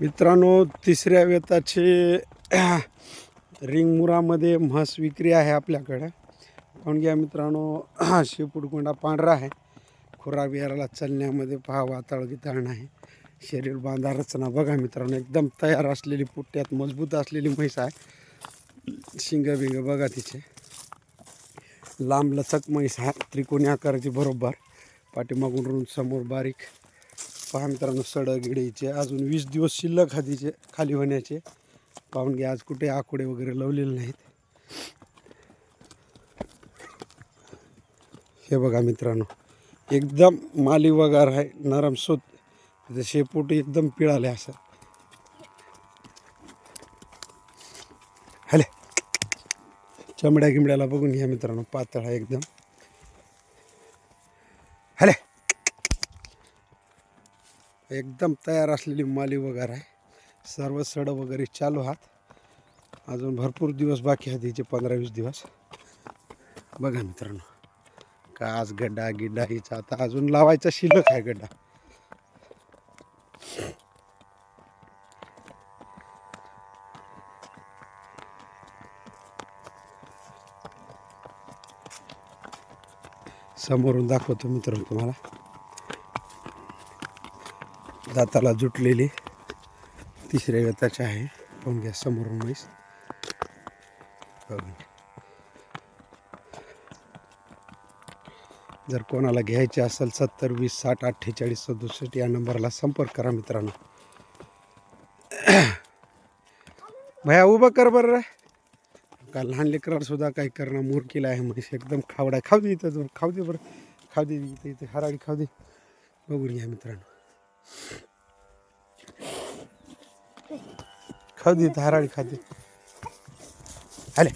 मित्रांनो तिसऱ्या वेताचे रिंगमुरामध्ये म्हस विक्री आहे आपल्याकडं. पण घ्या मित्रांनो शेपूटकोंडा पांढरा आहे. खुरा बिहाराला चालण्यामध्ये पहा वाताळ गिताळ आहे. शरीर बांधा रचना बघा मित्रांनो एकदम तयार असलेली पुट्ट्यात मजबूत असलेली म्हैस आहे. शिंग बिंग बघा तिचे. लांब लचक म्हैस आहे त्रिकोणी आकाराची बरोबर. पाठीमागून रुंद समोर बारीक पहा मित्रांनो सडक गिडीचे अजून वीस दिवस शिल्लक हातीचे खाली होण्याचे. पाहून घ्या आज कुठे आकुडे वगैरे लावलेले नाहीत. हे बघा मित्रांनो एकदम माली वगार आहे नरम सूत. त्याचं शेपूट एकदम पिळाले असं. हॅले. चमड्या गिमड्याला बघून घ्या मित्रांनो पातळ आहे एकदम. हले. एकदम तयार असलेली माली वगैरे आहे. सर्व सड वगैरे चालू आहात. अजून भरपूर दिवस बाकी आहेत हिचे पंधरा वीस दिवस. बघा मित्रांनो का आज गड्डा गिड्डा हिचा आता अजून लावायचा शिल्लक आहे गड्डा. समोरून दाखवतो मित्रांनो तुम्हाला. दाताला जुटलेली तिसऱ्या गताची आहे. पाहून घ्या समोरून म्हैस. जर कोणाला घ्यायचे असेल सत्तर वीस साठ अठ्ठेचाळीस सदुसष्ट या नंबरला संपर्क करा मित्रांनो. भया उभं कर बरं रे. का लहान लेकराला सुद्धा काही करणं मुरकीला आहे. म्हैस एकदम खावडा खाऊ दे इथं खाऊ दे बरं. खाऊ दे इथं इथे. हराळी खाऊ दे. बघून घ्या मित्रांनो. खाऊ दे इथं हराळी खाऊ दे आले